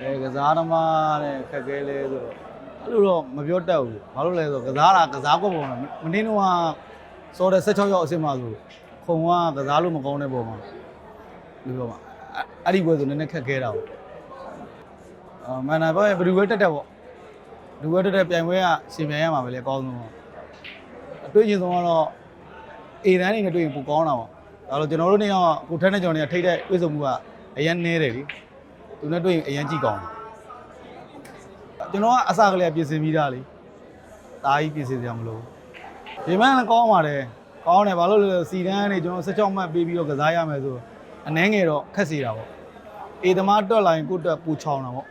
အဲကစားသမားတဲ့ခက်ခဲလဲဆိုတော့အဲ့လိုတော့မပြောတတ်ဘူးဘာလို့လဲဆိုတော့ကစားတာကစားကွက်ပုံလားမင်းတို့ကစောတဲ့16ရောက်အစ်စ်မှဆိုခုံကကစားလို့မကောင်းတဲ့ပုံမှာဒီလိုပါအဲ့ဒီဘွယ်ဆိုနည်းနည်းခက်ခဲတာပေါ့အာမန်နာဘောဘယ်သူပဲတက်တက်ပေါ့လူပဲတက်တက်ပြိုင်ပွဲကရှင်ပြိုင်ရမှာပဲလေအကောင်းဆုံးပေါ့အတွေ့အကြုံဆုံးကတော့အေရန်နေနဲ့တွေ့ရင်ပိုကောင်းတာပေါ့ဒါလို့ကျွန်တော်တို့နေတော့ကိုထက်နဲ့ကျွန်တော်နေထိတ်တဲ့တွေ့ဆုံမှုကအရင်နဲတယ်လी သူနဲ့တွေ့ရင်အရင်ကြည့်ကောင်းတယ်ကျွန်တော်ကအစကလေးကပြင်ဆင်ပြီးသားလေဒါကြီးပြင်ဆင်စရာမလိုဘူးဒီမှန်လည်းကောင်းပါတယ်ကောင်းတယ်ဘာလို့လဲဆိုတော့စီတန်းနေကျွန်တော်16မှတ်ပေးပြီးတော့ကစားရမယ်ဆိုအနှဲငယ်တော့ခက်စီတာပေါ့အေသမားတွက်လာရင်ကိုယ့်အတွက်ပူချောင်းတာပေါ့